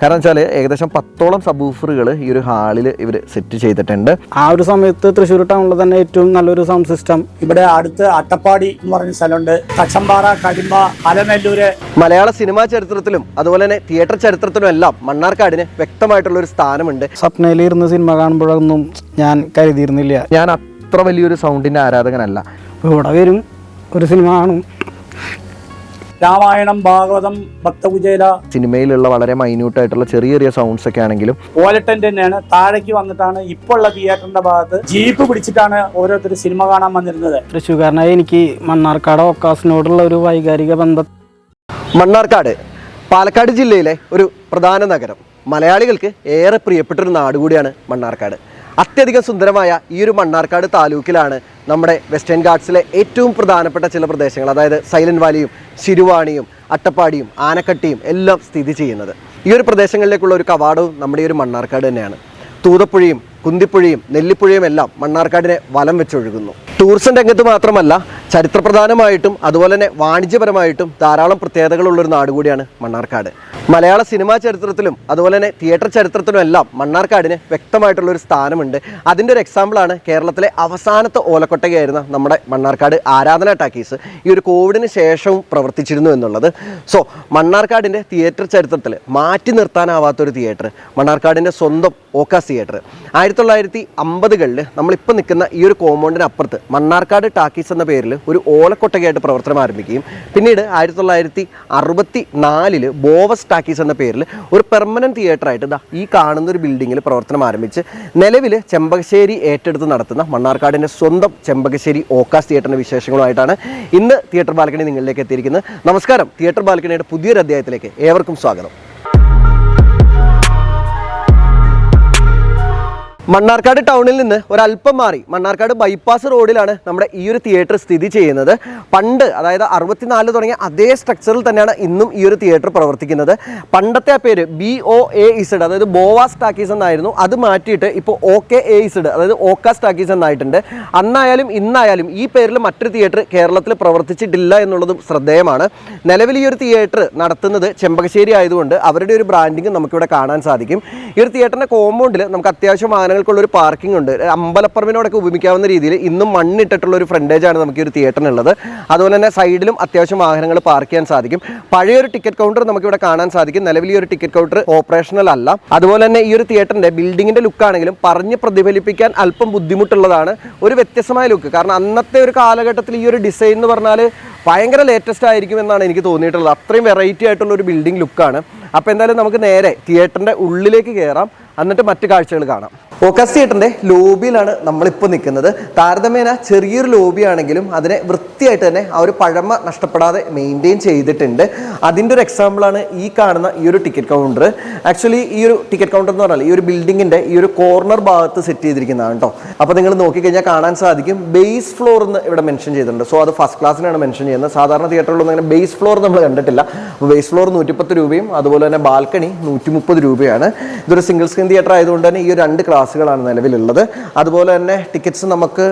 കാരണം വെച്ചാൽ ഏകദേശം പത്തോളം സബൂഫറുകൾ ഈ ഒരു ഹാളിൽ ഇവർ സെറ്റ് ചെയ്തിട്ടുണ്ട്. ആ ഒരു സമയത്ത് തൃശ്ശൂർ ടൗണിൽ തന്നെ ഏറ്റവും നല്ലൊരു സൗണ്ട് സിസ്റ്റം ഇവിടെ അടുത്ത് അട്ടപ്പാടി എന്ന് പറഞ്ഞ സ്ഥലമുണ്ട്. കച്ചമ്പാറ കടിമ അലനല്ലൂര്. മലയാള സിനിമാ ചരിത്രത്തിലും അതുപോലെ തന്നെ തിയേറ്റർ ചരിത്രത്തിലും എല്ലാം മണ്ണാർക്കാടിന് വ്യക്തമായിട്ടുള്ള ഒരു സ്ഥാനമുണ്ട്. സ്വപ്നയിൽ ഇരുന്ന് സിനിമ കാണുമ്പോഴൊന്നും ഞാൻ കരുതിയിരുന്നില്ല. ഞാൻ അത്ര വലിയൊരു സൗണ്ടിന്റെ ആരാധകനല്ല. ഇവിടെ വരും ഒരു സിനിമ കാണും. രാമായണം ഭാഗവതം ഭക്തകുചേല. സിനിമയിലുള്ള വളരെ മൈന്യൂട്ട് ആയിട്ടുള്ള ചെറിയ ചെറിയ സൗണ്ട്സ് ഒക്കെ ആണെങ്കിലും ഓലട്ടൻ തന്നെയാണ്. താഴേക്ക് വന്നിട്ടാണ് ഇപ്പോൾ ഉള്ള തിയേറ്ററിന്റെ ഭാഗത്ത് ജീപ്പ് പിടിച്ചിട്ടാണ് ഓരോരുത്തർ സിനിമ കാണാൻ വന്നിരുന്നത്. തൃശ്ശൂർക്കാരനായ എനിക്ക് മണ്ണാർക്കാട് ഒക്കാസിനോടുള്ള ഒരു വൈകാരിക ബന്ധം. മണ്ണാർക്കാട് പാലക്കാട് ജില്ലയിലെ ഒരു പ്രധാന നഗരം. മലയാളികൾക്ക് ഏറെ പ്രിയപ്പെട്ട ഒരു നാട് കൂടിയാണ് മണ്ണാർക്കാട്. അത്യധികം സുന്ദരമായ ഈ ഒരു മണ്ണാർക്കാട് താലൂക്കിലാണ് നമ്മുടെ വെസ്റ്റേൺ ഗാർഡ്സിലെ ഏറ്റവും പ്രധാനപ്പെട്ട ചില പ്രദേശങ്ങൾ അതായത് സൈലന്റ് വാലിയും ശിരുവാണിയും അട്ടപ്പാടിയും ആനക്കട്ടിയും എല്ലാം സ്ഥിതി ചെയ്യുന്നത്. ഈ ഒരു പ്രദേശങ്ങളിലേക്കുള്ള ഒരു കവാടവും നമ്മുടെ ഈ ഒരു മണ്ണാർക്കാട് തന്നെയാണ്. തൂതപ്പുഴയും കുന്തിപ്പുഴയും നെല്ലിപ്പുഴയും എല്ലാം മണ്ണാർക്കാടിനെ വലം വെച്ചൊഴുകുന്നു ടൂറിസം രംഗത്ത് മാത്രമല്ല ചരിത്രപ്രധാനമായിട്ടും അതുപോലെ തന്നെ വാണിജ്യപരമായിട്ടും ധാരാളം പ്രത്യേകതകളുള്ളൊരു നാട് കൂടിയാണ് മണ്ണാർക്കാട്. മലയാള സിനിമാ ചരിത്രത്തിലും അതുപോലെ തന്നെ തിയേറ്റർ ചരിത്രത്തിലും എല്ലാം മണ്ണാർക്കാടിന് വ്യക്തമായിട്ടുള്ളൊരു സ്ഥാനമുണ്ട്. അതിന്റെ ഒരു എക്സാമ്പിളാണ് കേരളത്തിലെ അവസാനത്തെ ഓലക്കൊട്ടകയായിരുന്ന നമ്മുടെ മണ്ണാർക്കാട് ആരാധന ടാക്കീസ്. ഈ ഒരു കോവിഡിന് ശേഷവും പ്രവർത്തിച്ചിരുന്നു എന്നുള്ളത്. സോ മണ്ണാർക്കാടിന്റെ തിയേറ്റർ ചരിത്രത്തിൽ മാറ്റി നിർത്താനാവാത്തൊരു തിയേറ്റർ മണ്ണാർക്കാടിന്റെ സ്വന്തം ഓക്കാസ് തിയേറ്റർ ആയിരത്തി തൊള്ളായിരത്തി അമ്പതുകളിൽ നമ്മളിപ്പോൾ നിൽക്കുന്ന ഈ ഒരു കോമ്പൗണ്ടിന് അപ്പുറത്ത് മണ്ണാർക്കാട് ടാക്കീസ് എന്ന പേരിൽ ഒരു ഓലക്കൊട്ടകയായിട്ട് പ്രവർത്തനം ആരംഭിക്കുകയും പിന്നീട് ആയിരത്തി തൊള്ളായിരത്തി അറുപത്തി നാലിൽ ബോവസ് ടാക്കീസ് എന്ന പേരിൽ ഒരു പെർമനന്റ് തിയേറ്ററായിട്ട് ദാ ഈ കാണുന്ന ഒരു ബിൽഡിങ്ങിൽ പ്രവർത്തനം ആരംഭിച്ച് നിലവിൽ ചെമ്പകശ്ശേരി ഏറ്റെടുത്ത് നടത്തുന്ന മണ്ണാർക്കാടിന്റെ സ്വന്തം ചെമ്പകശ്ശേരി ഓക്കാസ് തിയേറ്ററിന്റെ വിശേഷങ്ങളുമായിട്ടാണ് ഇന്ന് തിയേറ്റർ ബാൽക്കണി നിങ്ങളിലേക്ക് എത്തിയിരിക്കുന്നത്. നമസ്കാരം. തിയേറ്റർ ബാൽക്കണിയുടെ പുതിയൊരു അധ്യായത്തിലേക്ക് ഏവർക്കും സ്വാഗതം. മണ്ണാർക്കാട് ടൗണിൽ നിന്ന് ഒരല്പം മാറി മണ്ണാർക്കാട് ബൈപ്പാസ് റോഡിലാണ് നമ്മുടെ ഈ ഒരു തിയേറ്റർ സ്ഥിതി ചെയ്യുന്നത്. പണ്ട് അതായത് അറുപത്തിനാല് തുടങ്ങിയ അതേ സ്ട്രക്ചറിൽ തന്നെയാണ് ഇന്നും ഈ ഒരു തിയേറ്റർ പ്രവർത്തിക്കുന്നത്. പണ്ടത്തെ ആ പേര് ബി ഒ എ ഇസഡ് അതായത് ബോവാസ് സ്റ്റാക്കീസ് എന്നായിരുന്നു. അത് മാറ്റിയിട്ട് ഇപ്പോൾ ഒ കെ എ ഇസഡ് അതായത് ഓക്ക സ്റ്റാക്കീസ് എന്നായിട്ടുണ്ട്. അന്നായാലും ഇന്നായാലും ഈ പേരിൽ മറ്റൊരു തിയേറ്റർ കേരളത്തിൽ പ്രവർത്തിച്ചിട്ടില്ല എന്നുള്ളതും ശ്രദ്ധേയമാണ്. നിലവിൽ ഈ ഒരു തിയേറ്റർ നടത്തുന്നത് ചെമ്പകശ്ശേരി ആയതുകൊണ്ട് അവരുടെ ഒരു ബ്രാൻഡിങ് നമുക്കിവിടെ കാണാൻ സാധിക്കും. ഈ ഒരു തിയേറ്ററിന്റെ കോമ്പൗണ്ടിൽ നമുക്ക് അത്യാവശ്യം വാഹനങ്ങൾക്കുള്ള ഒരു പാർക്കിംഗ് ഉണ്ട്. അമ്പലപ്പറമ്പിനോടൊക്കെ ഉപയോഗിക്കാവുന്ന രീതിയിൽ ഇന്നും മണ്ണിട്ടിട്ടുള്ള ഒരു ഫ്രണ്ടേജ് ആണ് നമുക്ക് ഈ ഒരു തിയേറ്ററിനുള്ളത് അതുപോലെ തന്നെ സൈഡിലും അത്യാവശ്യം വാഹനങ്ങൾ പാർക്ക് ചെയ്യാൻ സാധിക്കും. പഴയൊരു ടിക്കറ്റ് കൗണ്ടർ നമുക്ക് ഇവിടെ കാണാൻ സാധിക്കും. നിലവിൽ ഈ ഒരു ടിക്കറ്റ് കൗണ്ടർ ഓപ്പറേഷണൽ അല്ല. അതുപോലെ തന്നെ ഈ ഒരു തിയേറ്ററിന്റെ ബിൽഡിങ്ങിന്റെ ലുക്കാണെങ്കിലും പറഞ്ഞ് പ്രതിഫലിപ്പിക്കാൻ അല്പം ബുദ്ധിമുട്ടുള്ളതാണ് ഒരു വ്യത്യസ്തമായ ലുക്ക് കാരണം അന്നത്തെ ഒരു കാലഘട്ടത്തിൽ ഈ ഒരു ഡിസൈൻ എന്ന് പറഞ്ഞാൽ ഭയങ്കര ലേറ്റസ്റ്റ് ആയിരിക്കും എന്നാണ് എനിക്ക് തോന്നിയിട്ടുള്ളത്. അത്രയും വെറൈറ്റി ആയിട്ടുള്ള ഒരു ബിൽഡിംഗ് ലുക്കാണ് അപ്പോൾ എന്തായാലും നമുക്ക് നേരെ തിയേറ്ററിന്റെ ഉള്ളിലേക്ക് കയറാം എന്നിട്ട് മറ്റു കാഴ്ചകൾ കാണാം. ഓക്കസ് തിയേറ്ററിന്റെ ലോബിയിലാണ് നമ്മളിപ്പോൾ നിൽക്കുന്നത്. താരതമ്യേന ചെറിയൊരു ലോബിയാണെങ്കിലും അതിനെ വൃത്തിയായിട്ട് തന്നെ ആ ഒരു പഴമ നഷ്ടപ്പെടാതെ മെയിന്റെയിൻ ചെയ്തിട്ടുണ്ട്. അതിന്റെ ഒരു എക്സാമ്പിളാണ് ഈ കാണുന്ന ഈ ഒരു ടിക്കറ്റ് കൗണ്ടർ ആക്ച്വലി ഈ ഒരു ടിക്കറ്റ് കൗണ്ടർ എന്ന് പറഞ്ഞാൽ ഈ ഒരു ബിൽഡിങ്ങിന്റെ ഈ ഒരു കോർണർ ഭാഗത്ത് സെറ്റ് ചെയ്തിരിക്കുന്നതാണ് കേട്ടോ അപ്പോൾ നിങ്ങൾ നോക്കിക്കഴിഞ്ഞാൽ കാണാൻ സാധിക്കും ബേസ് ഫ്ലോർ എന്ന് ഇവിടെ മെൻഷൻ ചെയ്തിട്ടുണ്ട്. സോ അത് ഫസ്റ്റ് ക്ലാസ്സിനാണ് മെൻഷൻ ചെയ്യുന്നത്. സാധാരണ തിയേറ്ററിലൊന്നും അങ്ങനെ ബേസ് ഫ്ലോർ നമ്മൾ കണ്ടിട്ടില്ല. ബേസ് ഫ്ലോർ നൂറ്റിപ്പത്ത് രൂപയും അതുപോലെ തന്നെ ബാൽക്കണി നൂറ്റി മുപ്പത് രൂപയാണ്. ഇതൊരു സിംഗിൾ സ്ക്രീൻ തിയേറ്റർ ആയതുകൊണ്ട് തന്നെ ഈ ഒരു രണ്ട് ക്ലാസ്സുകളാണ് നിലവിലുള്ളത്. അതുപോലെ തന്നെ ടിക്കറ്റ്സ് നമുക്ക്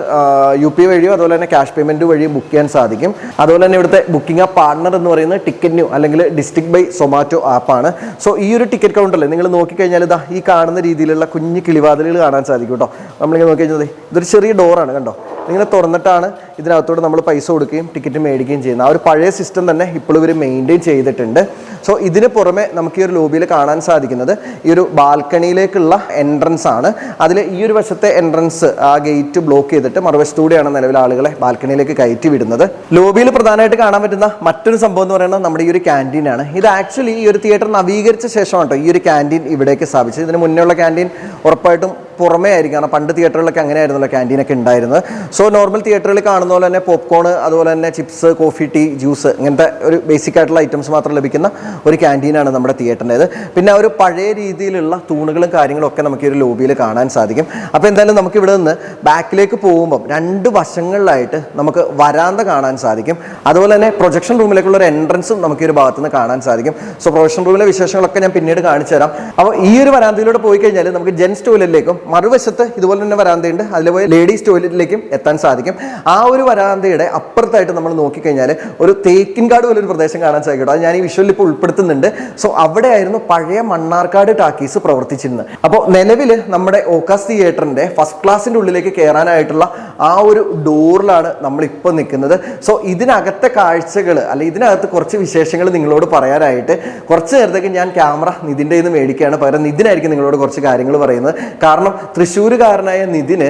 യു പി വഴിയോ അതുപോലെ തന്നെ ക്യാഷ് പേയ്മെന്റ് വഴിയും ബുക്ക് ചെയ്യാൻ സാധിക്കും. അതുപോലെ തന്നെ ഇവിടുത്തെ ബുക്കിംഗ് ആ പാർട്ണർ എന്ന് പറയുന്നത് ടിക്കറ്റ് ന്യൂ അല്ലെങ്കിൽ ഡിസ്ട്രിക്ട് ബൈ സൊമാറ്റോ ആപ്പാണ് സോ ഈ ഒരു ടിക്കറ്റ് കൗണ്ടറിൽ നിങ്ങൾ നോക്കിക്കഴിഞ്ഞാൽ ഇതാ ഈ കാണുന്ന രീതിയിലുള്ള കുഞ്ഞു കിളിവാതിലുകൾ കാണാൻ സാധിക്കും കേട്ടോ. നമ്മളിങ്ങനെ നോക്കി കഴിഞ്ഞാൽ ഇതൊരു ചെറിയ ഡോറാണ് കണ്ടോ? ഇങ്ങനെ തുറന്നിട്ടാണ് ഇതിനകത്തോട് നമ്മൾ പൈസ കൊടുക്കുകയും ടിക്കറ്റ് മേടിക്കുകയും ചെയ്യുന്നത്. ആ ഒരു പഴയ സിസ്റ്റം തന്നെ ഇപ്പോൾ ഇവർ മെയിന്റെയിൻ ചെയ്തിട്ടുണ്ട്. സോ ഇതിന് പുറമെ നമുക്ക് ഈ ഒരു ലോബിയിൽ കാണാൻ സാധിക്കുന്നത് ഈ ഒരു ബാൽക്കണിയിലേക്കുള്ള എൻട്രൻസ് ആണ്. അതിൽ ഈ ഒരു വശത്തെ എൻട്രൻസ് ആ ഗേറ്റ് ബ്ലോക്ക് ചെയ്തിട്ട് മറുവശത്തൂടെയാണ് നിലവിൽ ആളുകളെ ബാൽക്കണിയിലേക്ക് കയറ്റി വിടുന്നത്. ലോബിയിൽ പ്രധാനമായിട്ട് കാണാൻ പറ്റുന്ന മറ്റൊരു സംഭവം എന്ന് പറയുന്നത് നമ്മുടെ ഈ ഒരു ക്യാന്റീൻ ആണ്. ഇത് ആക്ച്വലി ഈ ഒരു തിയേറ്റർ നവീകരിച്ച ശേഷമാണ് കേട്ടോ ഈ ഒരു ക്യാന്റീൻ ഇവിടേക്ക് സ്ഥാപിച്ചത്. ഇതിന് മുന്നേ ഉള്ള ക്യാന്റീൻ ഉറപ്പായിട്ടും പുറമേ ആയിരിക്കും. കാരണം പണ്ട് തിയേറ്ററുകളിലൊക്കെ അങ്ങനെ ആയിരുന്നല്ലോ ക്യാന്റീനൊക്കെ ഉണ്ടായിരുന്നത്. സോ നോർമൽ തിയേറ്ററിൽ കാണുന്ന പോലെ തന്നെ പോപ്കോൺ അതുപോലെ തന്നെ ചിപ്സ് കോഫി ടീ ജ്യൂസ് ഇങ്ങനത്തെ ഒരു ബേസിക് ആയിട്ടുള്ള ഐറ്റംസ് മാത്രം ലഭിക്കുന്ന ഒരു ക്യാന്റീനാണ് നമ്മുടെ തിയേറ്ററിന്റേത്. പിന്നെ ഒരു പഴയ രീതിയിലുള്ള തൂണുകളും കാര്യങ്ങളും ഒക്കെ നമുക്ക് ഈ ഒരു ലോബിയിൽ കാണാൻ സാധിക്കും. അപ്പോൾ എന്തായാലും നമുക്ക് ഇവിടെ നിന്ന് ബാക്കിലേക്ക് പോകുമ്പം രണ്ട് വശങ്ങളിലായിട്ട് നമുക്ക് വരാന്ത കാണാൻ സാധിക്കും. അതുപോലെ തന്നെ പ്രൊജക്ഷൻ റൂമിലേക്കുള്ള ഒരു എൻട്രൻസും നമുക്ക് ഈ ഒരു ഭാഗത്ത് നിന്ന് കാണാൻ സാധിക്കും. സോ പ്രൊജക്ഷൻ റൂമിലെ വിശേഷങ്ങളൊക്കെ ഞാൻ പിന്നീട് കാണിച്ചു തരാം അപ്പോൾ ഈ ഒരു വരാന്തയിലൂടെ പോയി കഴിഞ്ഞാൽ നമുക്ക് ജെൻ ജെൻസ് ടോയ്ലറ്റിലേക്കും മറുവശത്ത് ഇതുപോലെ തന്നെ വരാന്തയുണ്ട്. അതിൽ പോയി ലേഡീസ് ടോയ്ലറ്റിലേക്കും എത്താൻ സാധിക്കും. ആ ഒരു വരാന്തയുടെ അപ്പുറത്തായിട്ട് നമ്മൾ നോക്കിക്കഴിഞ്ഞാൽ ഒരു തേക്കിൻകാട് പോലൊരു പ്രദേശം കാണാൻ സാധിക്കും. അത് ഞാൻ ഈ വിഷ്വലിൽ ഇപ്പോൾ ഉൾപ്പെടുത്തുന്നുണ്ട്. സോ അവിടെയായിരുന്നു പഴയ മണ്ണാർക്കാട് ടാക്കീസ് പ്രവർത്തിച്ചിരുന്നത്. അപ്പോൾ നിലവിൽ നമ്മുടെ ഓക്കാസ് തിയേറ്ററിന്റെ ഫസ്റ്റ് ക്ലാസ്സിന്റെ ഉള്ളിലേക്ക് കയറാനായിട്ടുള്ള ആ ഒരു ഡോറിലാണ് നമ്മളിപ്പോൾ നിൽക്കുന്നത്. സോ ഇതിനകത്തെ കാഴ്ചകൾ അല്ലെങ്കിൽ ഇതിനകത്ത് കുറച്ച് വിശേഷങ്ങൾ നിങ്ങളോട് പറയാനായിട്ട് കുറച്ച് നേരത്തേക്ക് ഞാൻ ക്യാമറ നിതിന്റെ നിന്ന് മേടിക്കുകയാണ്. പകരം നിതിനായിരിക്കും നിങ്ങളോട് കുറച്ച് കാര്യങ്ങൾ പറയുന്നത്. കാരണം തൃശ്ശൂരുകാരനായ നിതിന്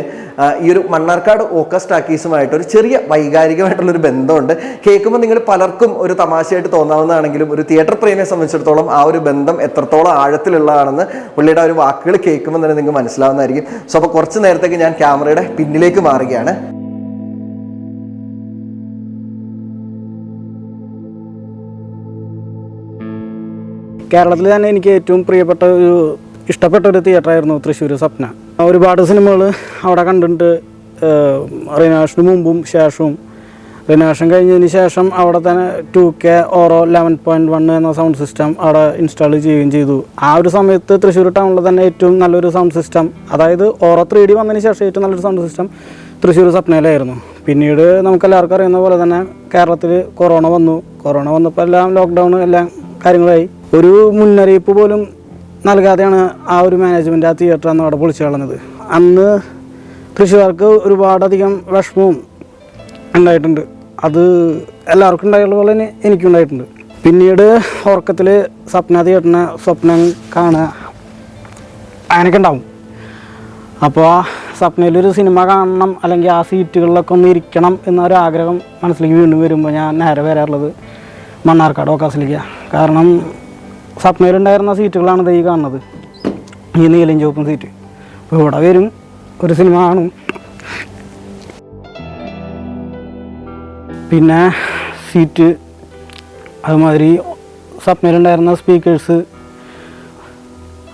ഈ ഒരു മണ്ണാർക്കാട് ഓക്കസ് ടാക്കീസുമായിട്ട് ഒരു ചെറിയ വൈകാരികമായിട്ടുള്ളൊരു ബന്ധമുണ്ട്. കേൾക്കുമ്പോൾ നിങ്ങൾ പലർക്കും ഒരു തമാശയായിട്ട് തോന്നാവുന്നതാണെങ്കിലും ഒരു തിയേറ്റർ പ്രേമിയെ സംബന്ധിച്ചിടത്തോളം ആ ഒരു ബന്ധം എത്രത്തോളം ആഴത്തിലുള്ളതാണെന്ന് പുള്ളിയുടെ ഒരു വാക്കുകൾ കേൾക്കുമ്പോൾ തന്നെ നിങ്ങൾക്ക് മനസ്സിലാവുന്നതായിരിക്കും. സോ അപ്പോൾ കുറച്ച് നേരത്തേക്ക് ഞാൻ ക്യാമറയുടെ പിന്നിലേക്ക് മാറുകയാണ്. കേരളത്തിൽ തന്നെ എനിക്ക് ഏറ്റവും പ്രിയപ്പെട്ട ഒരു ഇഷ്ടപ്പെട്ട ഒരു തിയേറ്ററായിരുന്നു തൃശ്ശൂർ സ്വപ്ന. ഒരുപാട് സിനിമകൾ അവിടെ കണ്ടിട്ട് റിനാഷിന് മുമ്പും ശേഷവും. റിനാഷൻ കഴിഞ്ഞതിന് ശേഷം അവിടെ തന്നെ two K Auro eleven point one എന്ന സൗണ്ട് സിസ്റ്റം അവിടെ ഇൻസ്റ്റാൾ ചെയ്യുകയും ചെയ്തു. ആ ഒരു സമയത്ത് തൃശ്ശൂർ ടൗണിൽ തന്നെ ഏറ്റവും നല്ലൊരു സൗണ്ട് സിസ്റ്റം അതായത് ഓറോ ത്രീ ഡി വന്നതിന് ശേഷം ഏറ്റവും നല്ലൊരു സൗണ്ട് സിസ്റ്റം തൃശ്ശൂർ സ്വപ്നയിലായിരുന്നു. പിന്നീട് നമുക്കെല്ലാവർക്കും അറിയുന്ന പോലെ തന്നെ കേരളത്തിൽ കൊറോണ വന്നു. കൊറോണ വന്നപ്പോൾ എല്ലാം ലോക്ക്ഡൗൺ എല്ലാം കാര്യങ്ങളായി. ഒരു മുന്നറിയിപ്പ് പോലും നൽകാതെയാണ് ആ ഒരു മാനേജ്മെന്റ് ആ തിയേറ്റർ അന്ന് അവിടെ പൊളിച്ചു കളഞ്ഞത്. അന്ന് തൃശ്ശൂർക്ക് ഒരുപാടധികം വിഷമവും ഉണ്ടായിട്ടുണ്ട്. അത് എല്ലാവർക്കും ഉണ്ടായുള്ള പോലെ തന്നെ എനിക്കും ഉണ്ടായിട്ടുണ്ട്. പിന്നീട് ഉറക്കത്തിൽ സ്വപ്ന തിയേറ്ററിനെ സ്വപ്നം കാണുക അങ്ങനെയൊക്കെ ഉണ്ടാവും. അപ്പോൾ സ്വപ്നയിലൊരു സിനിമ കാണണം അല്ലെങ്കിൽ ആ സീറ്റുകളിലൊക്കെ ഒന്ന് ഇരിക്കണം എന്നൊരു ആഗ്രഹം മനസ്സിലേക്ക് വീണ്ടും വരുമ്പോൾ ഞാൻ നേരെ വരാറുള്ളത് മണ്ണാർക്കാട് ഓക്കാസിലേക്കാണ് കാരണം സ്വപ്നയിലുണ്ടായിരുന്ന സീറ്റുകളാണ് ഈ കാണുന്നത്. ഈ നീലയും ചുവപ്പും സീറ്റ്. അപ്പോൾ ഇവിടെ വരും ഒരു സിനിമ കാണും. പിന്നെ സീറ്റ് അതുമാതിരി സ്വപ്നയിലുണ്ടായിരുന്ന സ്പീക്കേഴ്സ്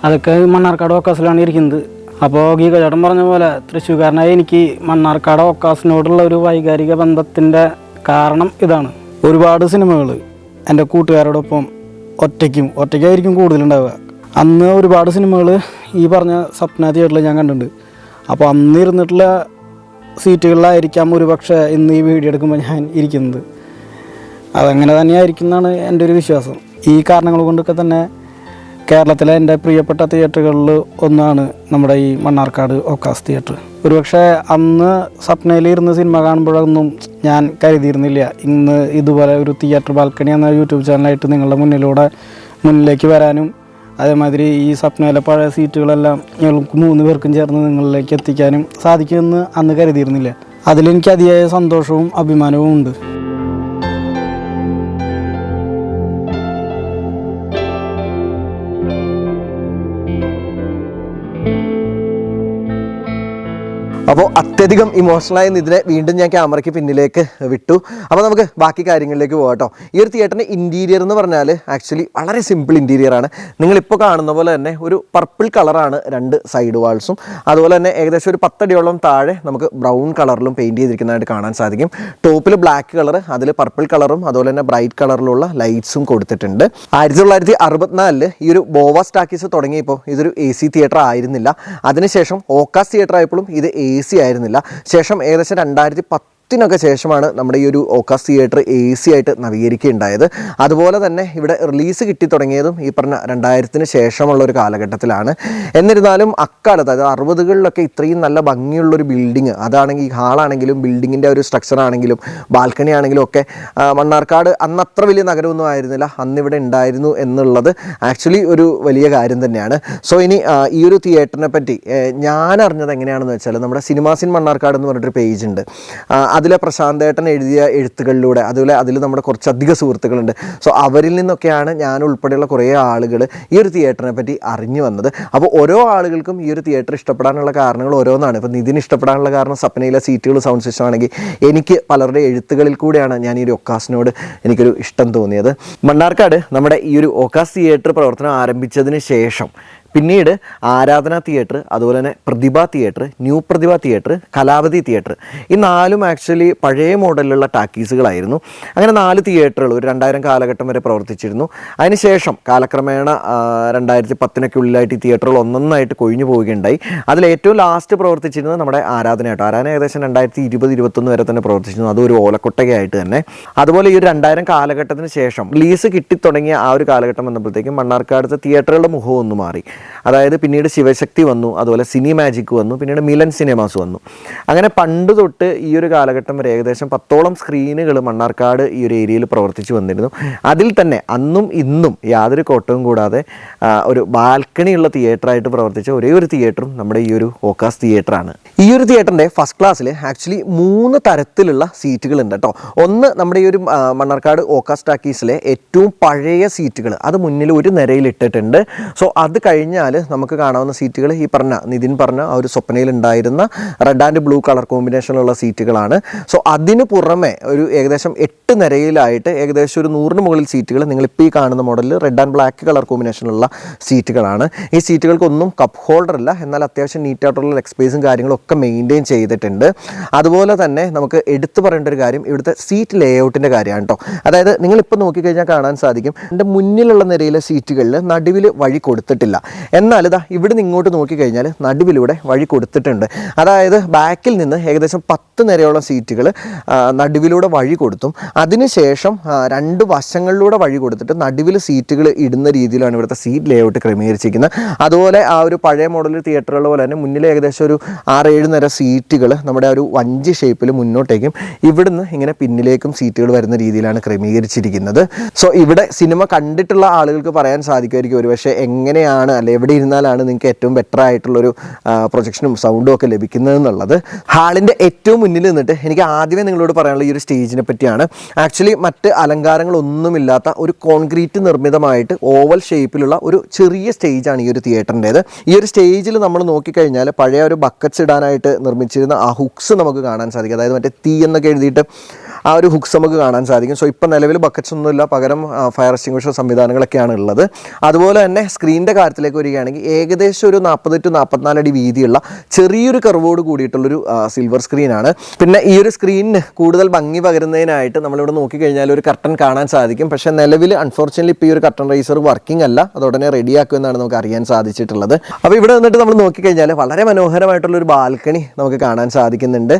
അതൊക്കെ മണ്ണാർക്കാട് ഒക്കാസിലാണ് ഇരിക്കുന്നത്. അപ്പോൾ ഗീകചേട്ടൻ പറഞ്ഞ പോലെ തൃശ്ശൂർക്കാരനായ എനിക്ക് മണ്ണാർക്കാട് ഒക്കാസിനോടുള്ള ഒരു വൈകാരിക ബന്ധത്തിന്റെ കാരണം ഇതാണ്. ഒരുപാട് സിനിമകൾ എന്റെ കൂട്ടുകാരോടൊപ്പം ഒറ്റയ്ക്കും ഒറ്റയ്ക്കായിരിക്കും കൂടുതലുണ്ടാവുക. അന്ന് ഒരുപാട് സിനിമകൾ ഈ പറഞ്ഞ സ്വപ്ന തിയേറ്ററിൽ ഞാൻ കണ്ടിട്ടുണ്ട്. അപ്പോൾ അന്ന് ഇരുന്നിട്ടുള്ള സീറ്റുകളിലായിരിക്കാം ഒരുപക്ഷെ ഇന്ന് ഈ വീഡിയോ എടുക്കുമ്പോൾ ഞാൻ ഇരിക്കുന്നത്. അതങ്ങനെ തന്നെയായിരിക്കും എന്നാണ് എന്റെ ഒരു വിശ്വാസം. ഈ കാരണങ്ങൾ കൊണ്ടൊക്കെ തന്നെ കേരളത്തിലെ എന്റെ പ്രിയപ്പെട്ട തിയേറ്ററുകളിൽ ഒന്നാണ് നമ്മുടെ ഈ മണ്ണാർക്കാട് ഒക്കാസ് തിയേറ്റർ ഒരുപക്ഷെ അന്ന് സ്വപ്നയിലിരുന്ന് സിനിമ കാണുമ്പോഴൊന്നും ഞാൻ കരുതിയിരുന്നില്ല. ഇന്ന് ഇതുപോലെ ഒരു തിയേറ്റർ ബാൽക്കണി എന്ന യൂട്യൂബ് ചാനലായിട്ട് നിങ്ങളുടെ മുന്നിലൂടെ മുന്നിലേക്ക് വരാനും അതേമാതിരി ഈ സ്വപ്നയിലെ പഴയ സീറ്റുകളെല്ലാം ഞങ്ങൾക്ക് മൂന്ന് പേർക്കും ചേർന്ന് നിങ്ങളിലേക്ക് എത്തിക്കാനും സാധിക്കുമെന്ന് അന്ന് കരുതിയിരുന്നില്ല. അതിലെനിക്ക് അതിയായ സന്തോഷവും അഭിമാനവും ഉണ്ട് അപ്പോൾ അത്യധികം ഇമോഷണലായി ഇതിനെ വീണ്ടും ഞാൻ ക്യാമറയ്ക്ക് പിന്നിലേക്ക് വിട്ടു. അപ്പോൾ നമുക്ക് ബാക്കി കാര്യങ്ങളിലേക്ക് പോകാം ഈ ഒരു തിയേറ്ററിന്റെ ഇന്റീരിയർ എന്ന് പറഞ്ഞാൽ ആക്ച്വലി വളരെ സിമ്പിൾ ഇന്റീരിയർ ആണ്. നിങ്ങളിപ്പോൾ കാണുന്ന പോലെ തന്നെ ഒരു പർപ്പിൾ കളറാണ് രണ്ട് സൈഡ് വാൾസും അതുപോലെ തന്നെ ഏകദേശം ഒരു പത്തടിയോളം താഴെ നമുക്ക് ബ്രൗൺ കളറിലും പെയിന്റ് ചെയ്തിരിക്കുന്നതായിട്ട് കാണാൻ സാധിക്കും. ടോപ്പിൽ ബ്ലാക്ക് കളർ അതിൽ പർപ്പിൾ കളറും അതുപോലെ തന്നെ ബ്രൈറ്റ് കളറിലുള്ള ലൈറ്റ്സും കൊടുത്തിട്ടുണ്ട് ആയിരത്തി തൊള്ളായിരത്തി അറുപത്തിനാലിൽ ഈ ഒരു ബോവാസ് ടാക്കീസ് തുടങ്ങിയപ്പോൾ ഇതൊരു എ സി തിയേറ്റർ ആയിരുന്നില്ല. അതിനുശേഷം ഓക്കാസ് തിയേറ്റർ ആയപ്പോഴും ഇത് എ സി ആയിരുന്നില്ല. ശേഷം ഏകദേശം രണ്ടായിരത്തി പത്തിനൊക്കെ ശേഷമാണ് നമ്മുടെ ഈ ഒരു ഓക്കാസ് തിയേറ്റർ എ സി ആയിട്ട് നവീകരിക്കുകയുണ്ടായത്. അതുപോലെ തന്നെ ഇവിടെ റിലീസ് കിട്ടി തുടങ്ങിയതും ഈ പറഞ്ഞ രണ്ടായിരത്തിന് ശേഷമുള്ള ഒരു കാലഘട്ടത്തിലാണ്. എന്നിരുന്നാലും അക്കാലത്ത് അതായത് അറുപതുകളിലൊക്കെ ഇത്രയും നല്ല ഭംഗിയുള്ളൊരു ബിൽഡിങ് അതാണെങ്കിൽ ഹാളാണെങ്കിലും ബിൽഡിങ്ങിന്റെ ഒരു സ്ട്രക്ചർ ആണെങ്കിലും ബാൽക്കണി ആണെങ്കിലും ഒക്കെ മണ്ണാർക്കാട് അന്ന് അത്ര വലിയ നഗരമൊന്നും ആയിരുന്നില്ല. അന്നിവിടെ ഉണ്ടായിരുന്നു എന്നുള്ളത് ആക്ച്വലി ഒരു വലിയ കാര്യം തന്നെയാണ്. സോ ഇനി ഈ ഒരു തിയേറ്ററിനെ പറ്റി ഞാൻ അറിഞ്ഞത് എങ്ങനെയാണെന്ന് വെച്ചാൽ നമ്മുടെ സിനിമാസിൻ മണ്ണാർക്കാട് എന്ന് പറഞ്ഞിട്ടൊരു പേജ് ഉണ്ട്. അതിലെ പ്രശാന്തേട്ടൻ എഴുതിയ എഴുത്തുകളിലൂടെ അതുപോലെ അതിൽ നമ്മുടെ കുറച്ചധികം സുഹൃത്തുക്കളുണ്ട്. സോ അവരിൽ നിന്നൊക്കെയാണ് ഞാൻ ഉൾപ്പെടെയുള്ള കുറേ ആളുകൾ ഈ ഒരു തിയേറ്ററിനെ പറ്റി അറിഞ്ഞു വന്നത്. അപ്പോൾ ഓരോ ആളുകൾക്കും ഈ ഒരു തിയേറ്റർ ഇഷ്ടപ്പെടാനുള്ള കാരണങ്ങൾ ഓരോന്നാണ്. ഇപ്പോൾ നിതിന് ഇഷ്ടപ്പെടാനുള്ള കാരണം സപ്പനയിലെ സീറ്റുകൾ സൗണ്ട് സിസ്റ്റം ആണെങ്കിൽ എനിക്ക് പലരുടെ എഴുത്തുകളിൽ കൂടെയാണ് ഞാൻ ഈ ഒരു ഒക്കാസിനോട് എനിക്കൊരു ഇഷ്ടം തോന്നിയത്. മണ്ണാർക്കാട് നമ്മുടെ ഈ ഒരു ഒക്കാസ് തിയേറ്റർ പ്രവർത്തനം ആരംഭിച്ചതിന് ശേഷം പിന്നീട് ആരാധന തിയേറ്റർ അതുപോലെ തന്നെ Prathibha theatre new Prathibha theatre Kalavathi theatre ഈ നാലും ആക്ച്വലി പഴയ മോഡലിലുള്ള ടാക്കീസുകളായിരുന്നു. അങ്ങനെ നാല് തിയേറ്ററുകൾ ഒരു രണ്ടായിരം കാലഘട്ടം വരെ പ്രവർത്തിച്ചിരുന്നു. അതിനുശേഷം കാലക്രമേണ രണ്ടായിരത്തി പത്തിനൊക്കെ ഉള്ളിലായിട്ട് ഈ തിയേറ്ററുകൾ ഒന്നൊന്നായിട്ട് കൊഴിഞ്ഞു പോവുകയുണ്ടായി. അതിൽ ഏറ്റവും ലാസ്റ്റ് പ്രവർത്തിച്ചിരുന്നത് നമ്മുടെ ആരാധനയാട്ടോ. ആരാധന ഏകദേശം രണ്ടായിരത്തി ഇരുപത് ഇരുപത്തൊന്ന് വരെ തന്നെ പ്രവർത്തിച്ചിരുന്നു. അത് ഒരു ഓലക്കൊട്ടകയായിട്ട് തന്നെ. അതുപോലെ ഈ ഒരു രണ്ടായിരം കാലഘട്ടത്തിന് ശേഷം ലീസ് കിട്ടിത്തുടങ്ങിയ ആ ഒരു കാലഘട്ടം വന്നപ്പോഴത്തേക്കും മണ്ണാർക്കാടത്തെ തിയേറ്ററുകളുടെ മുഖം ഒന്ന് മാറി. അതായത് പിന്നീട് ശിവശക്തി വന്നു അതുപോലെ സിനി മാജിക് വന്നു പിന്നീട് മിലൻ സിനിമാസ് വന്നു. അങ്ങനെ പണ്ട് തൊട്ട് ഈ ഒരു കാലഘട്ടം വരെ ഏകദേശം പത്തോളം സ്ക്രീനുകൾ മണ്ണാർക്കാട് ഈ ഒരു ഏരിയയിൽ പ്രവർത്തിച്ചു വന്നിരുന്നു. അതിൽ തന്നെ അന്നും ഇന്നും യാതൊരു കോട്ടവും കൂടാതെ ഒരു ബാൽക്കണിയുള്ള തിയേറ്ററായിട്ട് പ്രവർത്തിച്ച ഒരേ ഒരു തിയേറ്ററും നമ്മുടെ ഈ ഒരു ഓക്കാസ് തിയേറ്ററാണ്. ഈ ഒരു തിയേറ്ററിന്റെ ഫസ്റ്റ് ക്ലാസ്സിൽ ആക്ച്വലി മൂന്ന് തരത്തിലുള്ള സീറ്റുകൾ ഉണ്ട് കേട്ടോ. ഒന്ന് നമ്മുടെ ഈ ഒരു മണ്ണാർക്കാട് ഓക്കാസ് ടാക്കീസിലെ ഏറ്റവും പഴയ സീറ്റുകൾ അത് മുന്നിൽ ഒരു നിരയിൽ ഇട്ടിട്ടുണ്ട് സോ അത് കഴിഞ്ഞാൽ നമുക്ക് കാണാവുന്ന സീറ്റുകൾ ഈ പറഞ്ഞ നിതിൻ പറഞ്ഞ ആ ഒരു സ്വപ്നയിൽ ഉണ്ടായിരുന്ന റെഡ് ആൻഡ് ബ്ലൂ കളർ കോമ്പിനേഷനിലുള്ള സീറ്റുകളാണ്. സോ അതിന് പുറമെ ഒരു ഏകദേശം എട്ട് നിരയിലായിട്ട് ഏകദേശം ഒരു നൂറിന് മുകളിൽ സീറ്റുകൾ നിങ്ങളിപ്പോൾ ഈ കാണുന്ന മോഡലിൽ റെഡ് ആൻഡ് ബ്ലാക്ക് കളർ കോമ്പിനേഷനിലുള്ള സീറ്റുകളാണ്. ഈ സീറ്റുകൾക്കൊന്നും കപ്പ് ഹോൾഡർ ഇല്ല എന്നാൽ അത്യാവശ്യം നീറ്റായിട്ടുള്ള ലെഗ് സ്പേസും കാര്യങ്ങളും ഒക്കെ മെയിന്റെയിൻ ചെയ്തിട്ടുണ്ട്. അതുപോലെ തന്നെ നമുക്ക് എടുത്തു പറയേണ്ട ഒരു കാര്യം ഇവിടുത്തെ സീറ്റ് ലേഔട്ടിന്റെ കാര്യമാണ് കേട്ടോ അതായത് നിങ്ങളിപ്പോൾ നോക്കിക്കഴിഞ്ഞാൽ കാണാൻ സാധിക്കും. എന്റെ മുന്നിലുള്ള നിരയിലെ സീറ്റുകളിൽ നടുവിൽ വഴി കൊടുത്തിട്ടില്ല. എന്നാൽ ഇതാ ഇവിടെ നിന്ന് ഇങ്ങോട്ട് നോക്കിക്കഴിഞ്ഞാൽ നടുവിലൂടെ വഴി കൊടുത്തിട്ടുണ്ട്. അതായത് ബാക്കിൽ നിന്ന് ഏകദേശം പത്ത് നിരയോളം സീറ്റുകൾ നടുവിലൂടെ വഴി കൊടുത്തും അതിനുശേഷം രണ്ട് വശങ്ങളിലൂടെ വഴി കൊടുത്തിട്ട് നടുവിൽ സീറ്റുകൾ ഇടുന്ന രീതിയിലാണ് ഇവിടുത്തെ സീറ്റ് ലേഔട്ട് ക്രമീകരിച്ചിരിക്കുന്നത്. അതുപോലെ ആ ഒരു പഴയ മോഡൽ തിയേറ്ററുകൾ പോലെ തന്നെ മുന്നിൽ ഏകദേശം ഒരു ആറ് ഏഴ് നിര സീറ്റുകൾ നമ്മുടെ ആ ഒരു വഞ്ചി ഷേപ്പിൽ മുന്നോട്ടേക്കും ഇവിടുന്ന് ഇങ്ങനെ പിന്നിലേക്കും സീറ്റുകൾ വരുന്ന രീതിയിലാണ് ക്രമീകരിച്ചിരിക്കുന്നത്. സോ ഇവിടെ സിനിമ കണ്ടിട്ടുള്ള ആളുകൾക്ക് പറയാൻ സാധിക്കുമായിരിക്കും ഒരുപക്ഷെ എങ്ങനെയാണ് എവിടെ ഇരുന്നാലാണ് നിങ്ങൾക്ക് ഏറ്റവും ബെറ്റർ ആയിട്ടുള്ളൊരു പ്രൊജക്ഷനും സൗണ്ടും ഒക്കെ ലഭിക്കുന്നത് എന്നുള്ളത്. ഹാളിന്റെ ഏറ്റവും മുന്നിൽ നിന്നിട്ട് എനിക്ക് ആദ്യമേ നിങ്ങളോട് പറയാനുള്ള ഈ ഒരു സ്റ്റേജിനെ പറ്റിയാണ്. ആക്ച്വലി മറ്റ് അലങ്കാരങ്ങളൊന്നുമില്ലാത്ത ഒരു കോൺക്രീറ്റ് നിർമ്മിതമായിട്ട് ഓവൽ ഷേപ്പിലുള്ള ഒരു ചെറിയ സ്റ്റേജാണ് ഈ ഒരു തിയേറ്ററിന്റേത് ഈ ഒരു സ്റ്റേജിൽ നമ്മൾ നോക്കിക്കഴിഞ്ഞാൽ പഴയ ഒരു ബക്കറ്റ്സ് ഇടാനായിട്ട് നിർമ്മിച്ചിരുന്ന ആ ഹുക്സ് നമുക്ക് കാണാൻ സാധിക്കും. അതായത് മറ്റേ തീ എന്നൊക്കെ എഴുതിയിട്ട് ആ ഒരു ഹുക്സ് നമുക്ക് കാണാൻ സാധിക്കും. സോ ഇപ്പം നിലവിൽ ബക്കറ്റ്സ് ഒന്നുമില്ല പകരം ഫയർ എക്സ്റ്റിംഗ്വിഷർ സംവിധാനങ്ങളൊക്കെയാണ് ഉള്ളത്. അതുപോലെ തന്നെ സ്ക്രീനിന്റെ കാര്യത്തിലേക്ക് വരികയാണെങ്കിൽ ഏകദേശം ഒരു നാൽപ്പത് ടു നാൽപ്പത്തിനാല് അടി വീതിയുള്ള ചെറിയൊരു കർവോട് കൂടിയിട്ടുള്ളൊരു സിൽവർ സ്ക്രീനാണ് പിന്നെ ഈ ഒരു സ്ക്രീനിന് കൂടുതൽ ഭംഗി പകരുന്നതിനായിട്ട് നമ്മളിവിടെ നോക്കിക്കഴിഞ്ഞാൽ ഒരു കർട്ടൻ കാണാൻ സാധിക്കും. പക്ഷേ നിലവിൽ അൺഫോർച്ചുനേറ്റ്ലി ഇപ്പോൾ ഈ ഒരു കർട്ടൻ റൈസർ വർക്കിംഗ് അല്ല. അതുടനെ റെഡിയാക്കുമെന്നാണ് നമുക്ക് അറിയാൻ സാധിച്ചിട്ടുള്ളത്. അപ്പോൾ ഇവിടെ നിന്നിട്ട് നമ്മൾ നോക്കിക്കഴിഞ്ഞാൽ വളരെ മനോഹരമായിട്ടുള്ളൊരു ബാൽക്കണി നമുക്ക് കാണാൻ സാധിക്കുന്നുണ്ട്.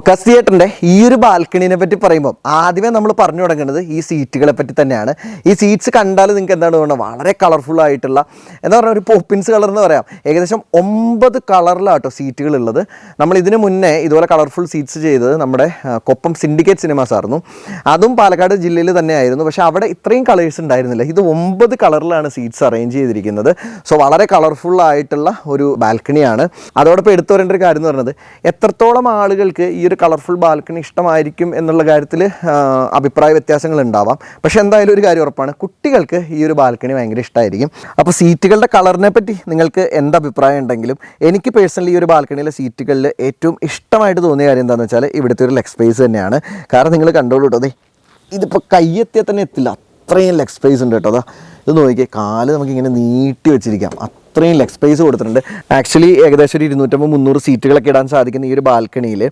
ഒക്കാസ് തിയേറ്ററിന്റെ ഈ ഒരു ബാൽക്കണീനെ പറ്റി പറയുമ്പോൾ ആദ്യമേ നമ്മൾ പറഞ്ഞു തുടങ്ങുന്നത് ഈ സീറ്റുകളെ പറ്റി തന്നെയാണ്. ഈ സീറ്റ്സ് കണ്ടാൽ നിങ്ങൾക്ക് എന്താണ് തോന്നുന്നത്? വളരെ കളർഫുൾ ആയിട്ടുള്ള എന്താ പറയുക ഒരു പോപ്പിൻസ് കളർ എന്ന് പറയാം. ഏകദേശം ഒമ്പത് കളറിലാട്ടോ സീറ്റുകൾ ഉള്ളത്. നമ്മൾ ഇതിനു മുന്നേ ഇതുപോലെ കളർഫുൾ സീറ്റ്സ് ചെയ്തത് നമ്മുടെ കൊപ്പം സിൻഡിക്കേറ്റ് സിനിമാസ് ആയിരുന്നു അതും പാലക്കാട് ജില്ലയിൽ തന്നെയായിരുന്നു. പക്ഷേ അവിടെ ഇത്രയും കളേഴ്സ് ഉണ്ടായിരുന്നില്ല. ഇത് ഒമ്പത് കളറിലാണ് സീറ്റ്സ് അറേഞ്ച് ചെയ്തിരിക്കുന്നത്. സോ വളരെ കളർഫുൾ ആയിട്ടുള്ള ഒരു ബാൽക്കണിയാണ്. അതോടൊപ്പം എടുത്തു വരേണ്ട ഒരു കാര്യം എന്ന് പറയുന്നത് എത്രത്തോളം ആളുകൾക്ക് ഈ ഒരു കളർഫുൾ ബാൽക്കണി ഇഷ്ടമായിരിക്കും എന്നുള്ള കാര്യത്തിൽ അഭിപ്രായ വ്യത്യാസങ്ങൾ ഉണ്ടാവാം പക്ഷേ എന്തായാലും ഒരു കാര്യം ഉറപ്പാണ്. കുട്ടികൾക്ക് ഈ ഒരു ബാൽക്കണി ഭയങ്കര ഇഷ്ടമായിരിക്കും അപ്പോൾ സീറ്റുകളുടെ കളറിനെ പറ്റി നിങ്ങൾക്ക് എന്ത് അഭിപ്രായം ഉണ്ടെങ്കിലും എനിക്ക് പേഴ്സണലി ഈ ഒരു ബാൽക്കണിയിലെ സീറ്റുകളിൽ ഏറ്റവും ഇഷ്ടമായിട്ട് തോന്നിയ കാര്യം എന്താണെന്ന് വെച്ചാൽ ഇവിടുത്തെ ഒരു ലെഗ് സ്പേസ് തന്നെയാണ്. കാരണം നിങ്ങൾ കണ്ടോളൂ കേട്ടോ ഇതിപ്പോൾ കയ്യെത്തിയാൽ തന്നെ എത്തില്ല. അത്രയും ലെഗ് സ്പേസ് ഉണ്ട് കേട്ടോ അതാ ഇത് നോക്കിയേ കാൽ നമുക്കിങ്ങനെ നീട്ടി വെച്ചിരിക്കാം. അത്രയും ലെഗ് സ്പേസ് കൊടുത്തിട്ടുണ്ട്. ആക്ച്വലി ഏകദേശം ഒരു ഇരുന്നൂറ്റമ്പത് മുന്നൂറ് സീറ്റുകളൊക്കെ ഇടാൻ സാധിക്കുന്ന ഈ ഒരു ബാൽക്കണിയിൽ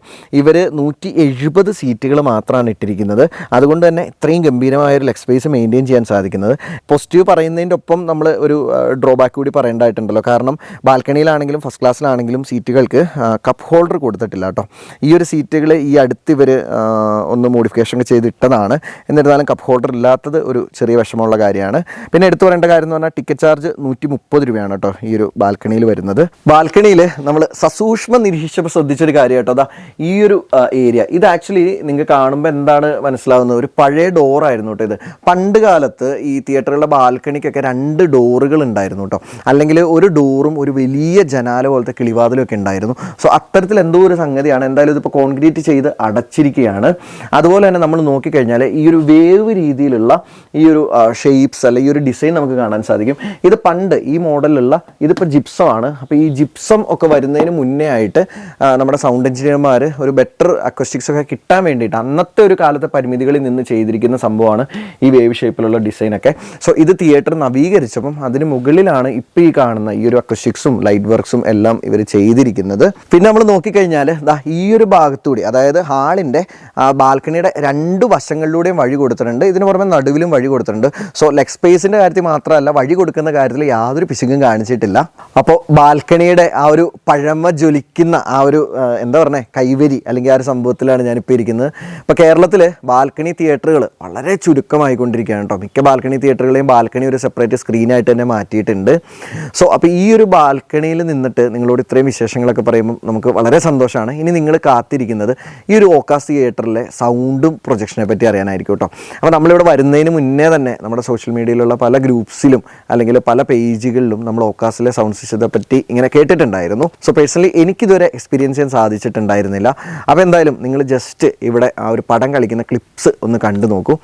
ഇവർ നൂറ്റി എഴുപത് സീറ്റുകൾ മാത്രമാണ് ഇട്ടിരിക്കുന്നത്. അതുകൊണ്ട് തന്നെ ഇത്രയും ഗംഭീരമായ ഒരു ലെഗ് സ്പേസ് മെയിന്റെയിൻ ചെയ്യാൻ സാധിക്കുന്നത്. പോസിറ്റീവ് പറയുന്നതിന്റെ ഒപ്പം നമ്മൾ ഒരു ഡ്രോബാക്ക് കൂടി പറയേണ്ടതായിട്ടുണ്ടല്ലോ. കാരണം ബാൽക്കണിയിലാണെങ്കിലും ഫസ്റ്റ് ക്ലാസ്സിലാണെങ്കിലും സീറ്റുകൾക്ക് കപ്പ് ഹോൾഡർ കൊടുത്തിട്ടില്ല കേട്ടോ. ഈ ഒരു സീറ്റുകൾ ഈ അടുത്ത് ഇവർ ഒന്ന് മോഡിഫിക്കേഷൻ ചെയ്തിട്ടതാണ്. എന്നിരുന്നാലും കപ്പ് ഹോൾഡർ ഇല്ലാത്തത് ഒരു ചെറിയ വിഷമമുള്ള കാര്യമാണ്. പിന്നെ എടുത്തു പറയേണ്ട കാര്യം എന്ന് പറഞ്ഞാൽ ടിക്കറ്റ് ചാർജ് നൂറ്റി മുപ്പത് രൂപയാണ് കേട്ടോ. ഈ ഒരു ബാൽക്കണിയിൽ വരുന്നത്. ബാൽക്കണിയിൽ നമ്മൾ സസൂക്ഷ്മം നിരീക്ഷിച്ചപ്പോൾ ശ്രദ്ധിച്ചൊരു കാര്യം കേട്ടോ അതാ ഈ ഒരു ഏരിയ. ഇത് ആക്ച്വലി നിങ്ങൾക്ക് കാണുമ്പോൾ എന്താണ് മനസ്സിലാവുന്നത്? ഒരു പഴയ ഡോറായിരുന്നു കേട്ടോ ഇത്. പണ്ട് കാലത്ത് ഈ തിയേറ്ററുകളുടെ ബാൽക്കണിക്കൊക്കെ രണ്ട് ഡോറുകൾ ഉണ്ടായിരുന്നു കേട്ടോ. അല്ലെങ്കിൽ ഒരു ഡോറും ഒരു വലിയ ജനാല പോലത്തെ കിളിവാതിലും ഒക്കെ ഉണ്ടായിരുന്നു. സോ അത്തരത്തിൽ എന്തോ ഒരു സംഗതിയാണ് എന്തായാലും ഇതിപ്പോൾ കോൺക്രീറ്റ് ചെയ്ത് അടച്ചിരിക്കുകയാണ്. അതുപോലെ തന്നെ നമ്മൾ നോക്കിക്കഴിഞ്ഞാൽ ഈ ഒരു വേവ് രീതിയിലുള്ള ഈ ഒരു ഷേപ്സ് അല്ലെ ഈ ഒരു ഡിസൈൻ നമുക്ക് കാണാൻ സാധിക്കും. ഇത് പണ്ട് ഈ മോഡലിലുള്ള ഇതിപ്പോൾ ജിപ്സം ആണ് അപ്പോൾ ഈ ജിപ്സം ഒക്കെ വരുന്നതിന് മുന്നേ ആയിട്ട് നമ്മുടെ സൗണ്ട് എഞ്ചിനീയർമാർ ഒരു ബെറ്റർ അക്വസ്റ്റിക്സ് ഒക്കെ കിട്ടാൻ വേണ്ടിയിട്ട് അന്നത്തെ ഒരു കാലത്തെ പരിമിതികളിൽ നിന്ന് ചെയ്തിരിക്കുന്ന സംഭവമാണ് ഈ വേവ് ഷേപ്പിലുള്ള ഡിസൈനൊക്കെ സോ ഇത് തിയേറ്റർ നവീകരിച്ചപ്പം അതിന് മുകളിലാണ് ഇപ്പോൾ ഈ കാണുന്ന ഈ ഒരു അക്വസ്റ്റിക്സും ലൈറ്റ് വർക്ക്സും എല്ലാം ഇവർ ചെയ്തിരിക്കുന്നത്. പിന്നെ നമ്മൾ നോക്കിക്കഴിഞ്ഞാൽ ദാ ഈ ഒരു ഭാഗത്തുകൂടി അതായത് ഹാളിന്റെ ബാൽക്കണിയുടെ രണ്ട് വശങ്ങളിലൂടെയും വഴി കൊടുത്തിട്ടുണ്ട്. ഇതിന് പുറമെ നടുവിലും വഴി കൊടുത്തിട്ടുണ്ട്. സോ ലെഗ് സ്പേസിന്റെ കാര്യത്തിൽ മാത്രമല്ല വഴി കൊടുക്കുന്ന കാര്യത്തിൽ യാതൊരു പിശുക്കും കാണിച്ചിട്ടില്ല അപ്പോൾ ബാൽക്കണിയുടെ ആ ഒരു പഴമ ജ്വലിക്കുന്ന ആ ഒരു എന്താ പറഞ്ഞേ കൈവരി അല്ലെങ്കിൽ ആ ഒരു സംഭവത്തിലാണ് ഞാനിപ്പോൾ ഇരിക്കുന്നത്. ഇപ്പോൾ കേരളത്തിൽ ബാൽക്കണി തിയേറ്ററുകൾ വളരെ ചുരുക്കമായിക്കൊണ്ടിരിക്കുകയാണ് കേട്ടോ. മിക്ക ബാൽക്കണി തിയേറ്ററുകളെയും ബാൽക്കണി ഒരു സെപ്പറേറ്റ് സ്ക്രീനായിട്ട് തന്നെ മാറ്റിയിട്ടുണ്ട്. സോ അപ്പോൾ ഈ ഒരു ബാൽക്കണിയിൽ നിന്നിട്ട് നിങ്ങളോട് ഇത്രയും വിശേഷങ്ങളൊക്കെ പറയുമ്പോൾ നമുക്ക് വളരെ സന്തോഷമാണ്. ഇനി നിങ്ങൾ കാത്തിരിക്കുന്നത് ഈ ഒരു ഓക്കാസ് തിയേറ്ററിലെ സൗണ്ടും പ്രൊജക്ഷനെ പറ്റി അറിയാനായിരിക്കും കേട്ടോ. അപ്പോൾ നമ്മളിവിടെ വരുന്നതിന് മുന്നേ തന്നെ നമ്മുടെ സോഷ്യൽ മീഡിയയിലുള്ള പല ഗ്രൂപ്പ്സിലും അല്ലെങ്കിൽ പല പേജുകളിലും നമ്മൾ ഓക്കാസിലെ സൗണ്ട് സിസ്റ്റത്തെ പറ്റി ഇങ്ങനെ കേട്ടിട്ടുണ്ടായിരുന്നു. സോ പേഴ്സണലി എനിക്കിതുവരെ എക്സ്പീരിയൻസ് ചെയ്യാൻ സാധിച്ചിട്ടുണ്ടായിരുന്നില്ല. അപ്പോൾ എന്തായാലും നിങ്ങൾ ജസ്റ്റ് ഇവിടെ ആ ഒരു പടം കളിക്കുന്ന ക്ലിപ്സ് ഒന്ന് കണ്ടു നോക്കൂ.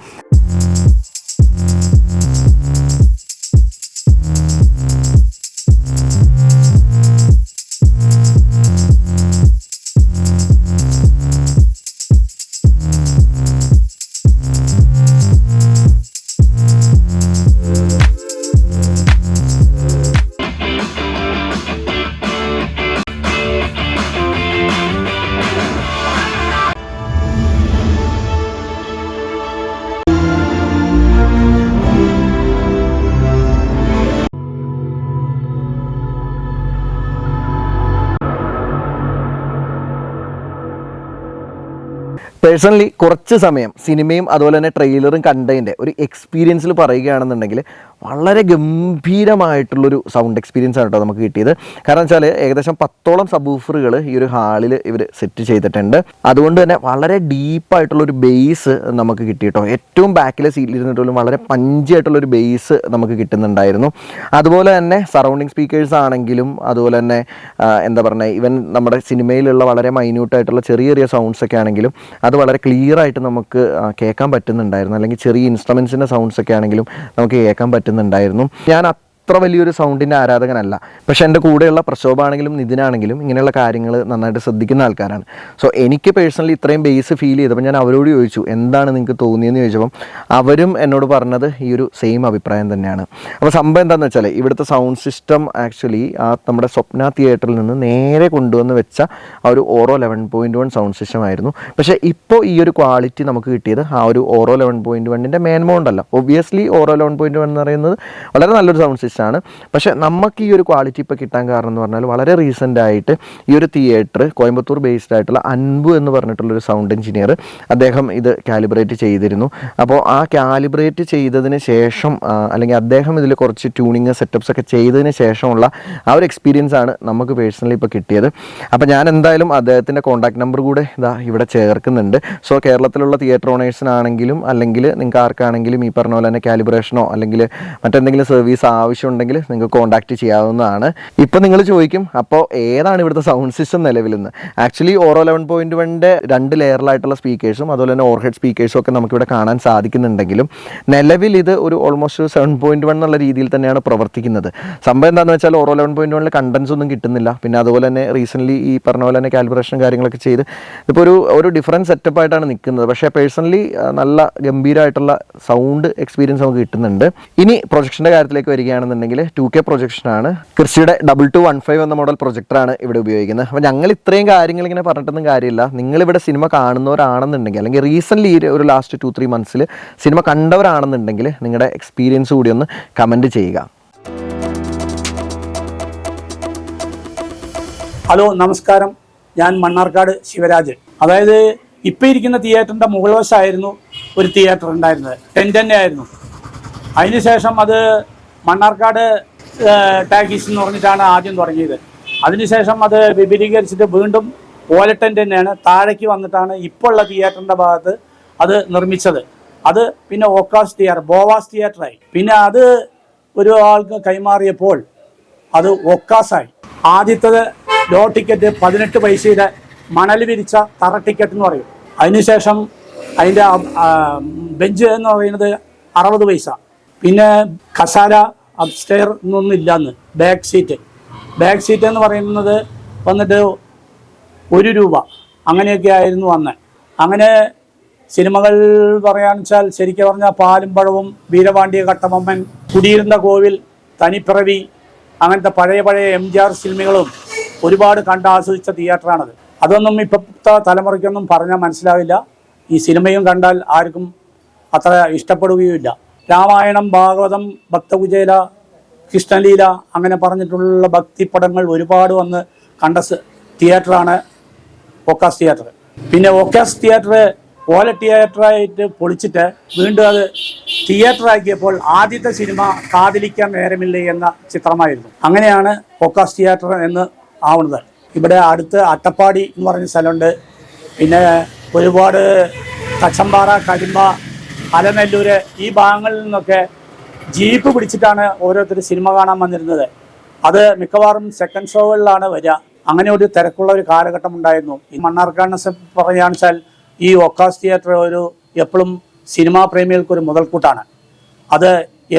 പേഴ്സണലി കുറച്ച് സമയം സിനിമയും അതുപോലെ തന്നെ ട്രെയിലറും കണ്ടതിന്റെ ഒരു എക്സ്പീരിയൻസിൽ പറയുകയാണെന്നുണ്ടെങ്കിൽ വളരെ ഗംഭീരമായിട്ടുള്ളൊരു സൗണ്ട് എക്സ്പീരിയൻസ് ആണ് കേട്ടോ നമുക്ക് കിട്ടിയത്. കാരണം വെച്ചാൽ ഏകദേശം പത്തോളം സബൂഫറുകൾ ഈ ഒരു ഹാളിൽ ഇവർ സെറ്റ് ചെയ്തിട്ടുണ്ട്. അതുകൊണ്ട് തന്നെ വളരെ ഡീപ്പായിട്ടുള്ളൊരു ബേസ് നമുക്ക് കിട്ടി കേട്ടോ. ഏറ്റവും ബാക്കിലെ സീറ്റിൽ ഇരുന്നിട്ടുള്ള വളരെ പഞ്ചായിട്ടുള്ളൊരു ബേസ് നമുക്ക് കിട്ടുന്നുണ്ടായിരുന്നു. അതുപോലെ തന്നെ സറൗണ്ടിങ് സ്പീക്കേഴ്സ് ആണെങ്കിലും അതുപോലെ തന്നെ എന്താ പറയുക ഇവൻ നമ്മുടെ സിനിമയിലുള്ള വളരെ മൈന്യൂട്ടായിട്ടുള്ള ചെറിയ ചെറിയ സൗണ്ട്സ് ഒക്കെ ആണെങ്കിലും അത് വളരെ ക്ലിയർ ആയിട്ട് നമുക്ക് കേൾക്കാൻ പറ്റുന്നുണ്ടായിരുന്നു. അല്ലെങ്കിൽ ചെറിയ ഇൻസ്ട്രുമെൻസിന്റെ സൗണ്ട്സ് ഒക്കെ ആണെങ്കിലും നമുക്ക് കേൾക്കാൻ പറ്റുന്നുണ്ടായിരുന്നു ഞാൻ അത്ര വലിയൊരു സൗണ്ടിന്റെ ആരാധകനല്ല. പക്ഷേ എന്റെ കൂടെയുള്ള പ്രശോഭാണെങ്കിലും നിതിനാണെങ്കിലും ഇങ്ങനെയുള്ള കാര്യങ്ങൾ നന്നായിട്ട് ശ്രദ്ധിക്കുന്ന ആൾക്കാരാണ്. സോ എനിക്ക് പേഴ്സണലി ഇത്രയും ബേസ് ഫീൽ ചെയ്തപ്പോൾ ഞാൻ അവരോട് ചോദിച്ചു എന്താണ് നിങ്ങൾക്ക് തോന്നിയെന്ന് ചോദിച്ചപ്പം അവരും എന്നോട് പറഞ്ഞത് ഈ ഒരു സെയിം അഭിപ്രായം തന്നെയാണ്. അപ്പോൾ സംഭവം എന്താണെന്ന് വെച്ചാൽ ഇവിടുത്തെ സൗണ്ട് സിസ്റ്റം ആക്ച്വലി ആ നമ്മുടെ സ്വപ്ന തിയേറ്ററിൽ നിന്ന് നേരെ കൊണ്ടുവന്ന് വെച്ച ആ ഒരു Auro eleven point one sound system ആയിരുന്നു. പക്ഷേ ഇപ്പോൾ ഈ ഒരു ക്വാളിറ്റി നമുക്ക് കിട്ടിയത് ആ ഒരു ഓറോ ലെവൻ പോയിന്റ് വണ്ണിന്റെ മൗണ്ട് അല്ല. Obviously Auro eleven point one എന്ന് പറയുന്നത് വളരെ നല്ലൊരു സൗണ്ട് സിസ്റ്റമാണ് പക്ഷേ നമുക്ക് ഈ ഒരു ക്വാളിറ്റി ഇപ്പോൾ കിട്ടാൻ കാരണം എന്ന് പറഞ്ഞാൽ വളരെ റീസെന്റ് ആയിട്ട് ഈ ഒരു തിയേറ്റർ കോയമ്പത്തൂർ ബേസ്ഡ് ആയിട്ടുള്ള അൻപു എന്ന് പറഞ്ഞിട്ടുള്ള ഒരു സൗണ്ട് എഞ്ചിനീയർ അദ്ദേഹം ഇത് കാലിബ്രേറ്റ് ചെയ്തിരുന്നു. അപ്പോൾ ആ കാലിബ്രേറ്റ് ചെയ്തതിന് ശേഷം അല്ലെങ്കിൽ അദ്ദേഹം ഇതിൽ കുറച്ച് ട്യൂണിങ് സെറ്റപ്സ് ഒക്കെ ചെയ്തതിന് ശേഷമുള്ള ആ ഒരു എക്സ്പീരിയൻസ് ആണ് നമുക്ക് പേഴ്സണലി ഇപ്പോൾ കിട്ടിയത്. അപ്പോൾ ഞാൻ എന്തായാലും അദ്ദേഹത്തിന്റെ കോൺടാക്ട് നമ്പർ കൂടെ ഇതാ ഇവിടെ ചേർക്കുന്നുണ്ട്. സോ കേരളത്തിലുള്ള തിയേറ്റർ ഓണേഴ്സിനാണെങ്കിലും അല്ലെങ്കിൽ നിങ്ങൾക്ക് ആർക്കാണെങ്കിലും ഈ പറഞ്ഞ പോലെ തന്നെ കാലിബ്രേഷനോ അല്ലെങ്കിൽ മറ്റെന്തെങ്കിലും സർവീസ് ആവശ്യമുണ്ടെങ്കിൽ നിങ്ങൾക്ക് കോൺടാക്ട് ചെയ്യാവുന്നതാണ്. ഇപ്പോൾ നിങ്ങൾ ചോദിക്കും അപ്പോൾ ഏതാണ് ഇവിടുത്തെ സൗണ്ട് സിസ്റ്റം നിലവിലെന്ന്? ആക്ച്വലി ഓറോ ലെവൻ പോയിന്റ് വണ്ണിന്റെ രണ്ട് ലെയറിലായിട്ടുള്ള സ്പീക്കേഴ്സും അതുപോലെ തന്നെ ഓർഹെഡ് സ്പീക്കേഴ്സും ഒക്കെ നമുക്കിവിടെ കാണാൻ സാധിക്കുന്നുണ്ടെങ്കിലും നിലവിൽ ഇത് ഒരു ഓൾമോസ്റ്റ് സെവൻ പോയിന്റ് വൺ എന്നുള്ള രീതിയിൽ തന്നെയാണ് പ്രവർത്തിക്കുന്നത്. സംഭവം എന്താണെന്ന് വെച്ചാൽ ഓറോ ലെവൻ പോയിന്റ് വണ്ണിൽ കണ്ടൻസ് ഒന്നും കിട്ടുന്നില്ല. പിന്നെ അതുപോലെ തന്നെ റീസെന്റ്ലി ഈ പറഞ്ഞ പോലെ തന്നെ കാലിബ്രേഷൻ കാര്യങ്ങളൊക്കെ ചെയ്ത് ഇപ്പോൾ ഒരു ഒരു ഡിഫറന്റ് സെറ്റപ്പ് ആയിട്ടാണ് നിൽക്കുന്നത്. പക്ഷേ പേഴ്സണലി നല്ല ഗംഭീരമായിട്ടുള്ള സൗണ്ട് എക്സ്പീരിയൻസ് നമുക്ക് കിട്ടുന്നുണ്ട്. ഇനി പ്രൊജക്ഷന്റെ കാര്യത്തിലേക്ക് വരികയാണെന്നുണ്ടെങ്കിൽ ടു കെ പ്രൊജക്ഷനാണ് കൃഷിയുടെ ഡബിൾ ടു വൺ ഫൈവ് എന്ന മോഡൽ പ്രൊജക്ടറാണ് ഇവിടെ ഉപയോഗിക്കുന്നത്. അപ്പോൾ ഞങ്ങൾ ഇത്രയും കാര്യങ്ങൾ ഇങ്ങനെ പറഞ്ഞിട്ടൊന്നും കാര്യമില്ല. നിങ്ങളിവിടെ സിനിമ കാണുന്നവരാണെന്നുണ്ടെങ്കിൽ അല്ലെങ്കിൽ റീസെന്റ്ലി ഒരു ലാസ്റ്റ് ടു ത്രീ മന്ത്സിൽ സിനിമ കണ്ടവരാണെന്നുണ്ടെങ്കിൽ നിങ്ങളുടെ എക്സ്പീരിയൻസ് കൂടി ഒന്ന് കമന്റ് ചെയ്യുക. ഹലോ നമസ്കാരം. ഞാൻ മണ്ണാർക്കാട് ശിവരാജ് അതായത് ഇപ്പം ഇരിക്കുന്ന തിയേറ്ററിന്റെ മുകൾ വശമായിരുന്നു ഒരു തിയേറ്റർ ഉണ്ടായിരുന്നത്. ടെന്റ് തന്നെ ആയിരുന്നു. അതിനുശേഷം അത് മണ്ണാർക്കാട് ടാക്കീസ് എന്ന് പറഞ്ഞിട്ടാണ് ആദ്യം തുടങ്ങിയത്. അതിനുശേഷം അത് വിപുലീകരിച്ചിട്ട് വീണ്ടും ഓലട്ടന്റ് തന്നെയാണ് താഴേക്ക് വന്നിട്ടാണ് ഇപ്പോൾ ഉള്ള തിയേറ്ററിന്റെ ഭാഗത്ത് അത് നിർമ്മിച്ചത്. അത് പിന്നെ ഓക്കാസ് തിയേറ്റർ ബോവാസ് തിയേറ്ററായി. പിന്നെ അത് ഒരു ആൾക്ക് കൈമാറിയപ്പോൾ അത് ഒക്കാസായി ആദ്യത്തത് ലോ ടിക്കറ്റ് പതിനെട്ട് പൈസയുടെ മണൽ വിരിച്ച തറ ടിക്കറ്റ് എന്ന് പറയും. അതിനുശേഷം അതിന്റെ ബെഞ്ച് എന്ന് പറയുന്നത് അറുപത് പൈസ. പിന്നെ കസാര അപ്സ്റ്റെയർ എന്നൊന്നും ഇല്ലാന്ന് ബാക്ക് സീറ്റ് ബാക്ക് സീറ്റ് എന്ന് പറയുന്നത് വന്നിട്ട് ഒരു രൂപ. അങ്ങനെയൊക്കെ ആയിരുന്നു അന്ന്. അങ്ങനെ സിനിമകൾ പറയാന്ന് വെച്ചാൽ ശരിക്കും പറഞ്ഞാൽ പാലും പഴവും വീരപാണ്ഡ്യ കട്ടമമ്മൻ കുടിയിരുന്ന കോവിൽ തനിപ്പിറവി അങ്ങനത്തെ പഴയ പഴയ എം ജി ആർ സിനിമകളും ഒരുപാട് കണ്ട് ആസ്വദിച്ച തിയേറ്ററാണത് അതൊന്നും ഇപ്പോഴത്തെ തലമുറയ്ക്കൊന്നും പറഞ്ഞാൽ മനസ്സിലാവില്ല. ഈ സിനിമയും കണ്ടാൽ ആർക്കും അത്ര ഇഷ്ടപ്പെടുകയുമില്ല. രാമായണം ഭാഗവതം ഭക്തകുചേല കൃഷ്ണലീല അങ്ങനെ പറഞ്ഞിട്ടുള്ള ഭക്തിപ്പടങ്ങൾ ഒരുപാട് വന്ന് കണ്ട തിയേറ്ററാണ് ഒക്കാസ് തിയേറ്റർ. പിന്നെ ഒക്കാസ് തിയേറ്റർ ഓല തിയേറ്ററായിട്ട് പൊളിച്ചിട്ട് വീണ്ടും അത് തിയേറ്ററാക്കിയപ്പോൾ ആദ്യത്തെ സിനിമ കാതിലിക്കാൻ നേരമില്ല എന്ന ചിത്രമായിരുന്നു. അങ്ങനെയാണ് ഒക്കാസ് തിയേറ്റർ എന്ന് ആവുന്നത്. ഇവിടെ അടുത്ത് അട്ടപ്പാടി എന്ന് പറഞ്ഞ സ്ഥലമുണ്ട്. പിന്നെ ഒരുപാട് കച്ചമ്പാറ കരിമ്പ അലനെല്ലൂര് ഈ ഭാഗങ്ങളിൽ നിന്നൊക്കെ ജീപ്പ് പിടിച്ചിട്ടാണ് ഓരോരുത്തർ സിനിമ കാണാൻ വന്നിരുന്നത്. അത് മിക്കവാറും സെക്കൻഡ് ഷോകളിലാണ് വരിക. അങ്ങനെ ഒരു തിരക്കുള്ള ഒരു കാലഘട്ടം ഉണ്ടായിരുന്നു. ഈ മണ്ണാർക്കാടിനെ പറയുകയാണെന്ന് വെച്ചാൽ ഈ ഒക്കാസ് തിയേറ്റർ ഒരു എപ്പോഴും സിനിമാ പ്രേമികൾക്ക് ഒരു മുതൽക്കൂട്ടാണ്. അത്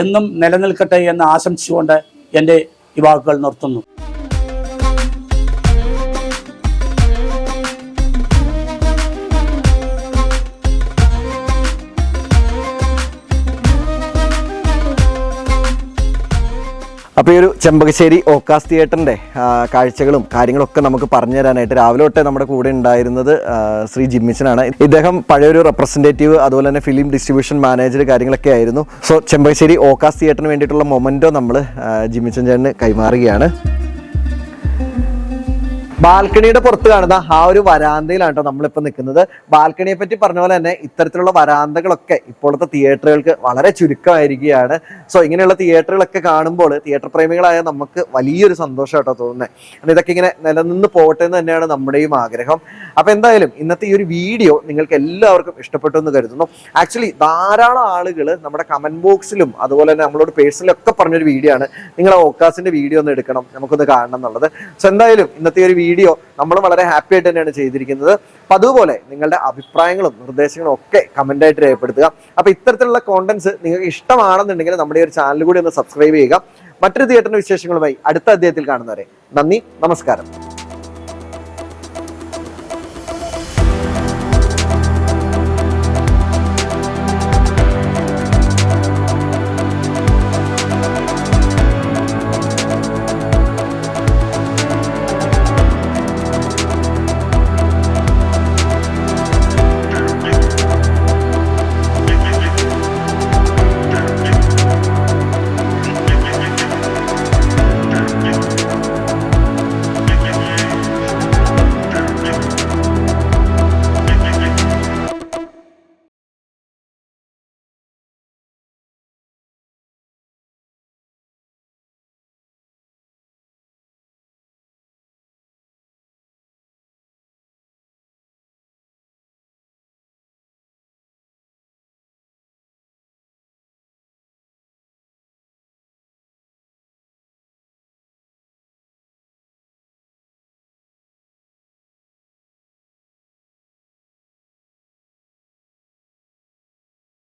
എന്നും നിലനിൽക്കട്ടെ എന്ന് ആശംസിച്ചുകൊണ്ട് എന്റെ ഈ വാക്കുകൾ നിർത്തുന്നു. അപ്പോൾ ഈ ഒരു ചെമ്പകശ്ശേരി ഓക്കാസ് തിയേറ്ററിന്റെ കാഴ്ചകളും കാര്യങ്ങളൊക്കെ നമുക്ക് പറഞ്ഞു തരാനായിട്ട് രാവിലെ തൊട്ടേ നമ്മുടെ കൂടെ ഉണ്ടായിരുന്നത് ശ്രീ ജിമ്മിച്ചനാണ്. ഇദ്ദേഹം പഴയൊരു റെപ്രസെന്റേറ്റീവ് അതുപോലെ തന്നെ ഫിലിം ഡിസ്ട്രിബ്യൂഷൻ മാനേജർ കാര്യങ്ങളൊക്കെ ആയിരുന്നു. സോ ചെമ്പകശ്ശേരി ഓക്കാസ് തിയേറ്ററിന് വേണ്ടിയിട്ടുള്ള മൊമെന്റോ നമ്മൾ ജിമ്മിച്ചൻ ചേട്ടന് കൈമാറുകയാണ്. ബാൽക്കണിയുടെ പുറത്ത് കാണുന്ന ആ ഒരു വരാന്തയിലാണ് കേട്ടോ നമ്മളിപ്പോൾ നിൽക്കുന്നത്. ബാൽക്കണിയെ പറ്റി പറഞ്ഞ പോലെ തന്നെ ഇത്തരത്തിലുള്ള വരാന്തകളൊക്കെ ഇപ്പോഴത്തെ തിയേറ്ററുകൾക്ക് വളരെ ചുരുക്കമായിരിക്കുകയാണ്. സോ ഇങ്ങനെയുള്ള തിയേറ്ററുകളൊക്കെ കാണുമ്പോൾ തിയേറ്റർ പ്രേമികളായ നമുക്ക് വലിയൊരു സന്തോഷം കേട്ടോ തോന്നുന്നത് ഇതൊക്കെ ഇങ്ങനെ നിലനിന്ന് പോകട്ടെ എന്ന് തന്നെയാണ് നമ്മുടെയും ആഗ്രഹം. അപ്പോൾ എന്തായാലും ഇന്നത്തെ ഈ ഒരു വീഡിയോ നിങ്ങൾക്ക് എല്ലാവർക്കും ഇഷ്ടപ്പെട്ടു എന്ന് കരുതുന്നു. ആക്ച്വലി ധാരാളം ആളുകൾ നമ്മുടെ കമന്റ് ബോക്സിലും അതുപോലെ തന്നെ നമ്മളോട് പേഴ്സണലൊക്കെ പറഞ്ഞൊരു വീഡിയോ ആണ്. നിങ്ങൾ ഓക്കാസിന്റെ വീഡിയോ ഒന്ന് എടുക്കണം. നമുക്കൊന്ന് കാണണം എന്നുള്ളത്. സോ എന്തായാലും ഇന്നത്തെ ഒരു വീഡിയോ നമ്മൾ വളരെ ഹാപ്പി ആയിട്ട് തന്നെയാണ് ചെയ്തിരിക്കുന്നത്. അപ്പൊ അതുപോലെ നിങ്ങളുടെ അഭിപ്രായങ്ങളും നിർദ്ദേശങ്ങളും ഒക്കെ കമന്റ് ആയിട്ട് രേഖപ്പെടുത്തുക. അപ്പൊ ഇത്തരത്തിലുള്ള കോണ്ടന്റ്സ് നിങ്ങൾക്ക് ഇഷ്ടമാണെന്നുണ്ടെങ്കിൽ നമ്മുടെ ഈ ഒരു ചാനൽ കൂടി ഒന്ന് സബ്സ്ക്രൈബ് ചെയ്യുക. മറ്റൊരു തിയേറ്ററിന്റെ വിശേഷങ്ങളുമായി അടുത്ത അധ്യായത്തിൽ കാണുന്നവരെ. നന്ദി നമസ്കാരം.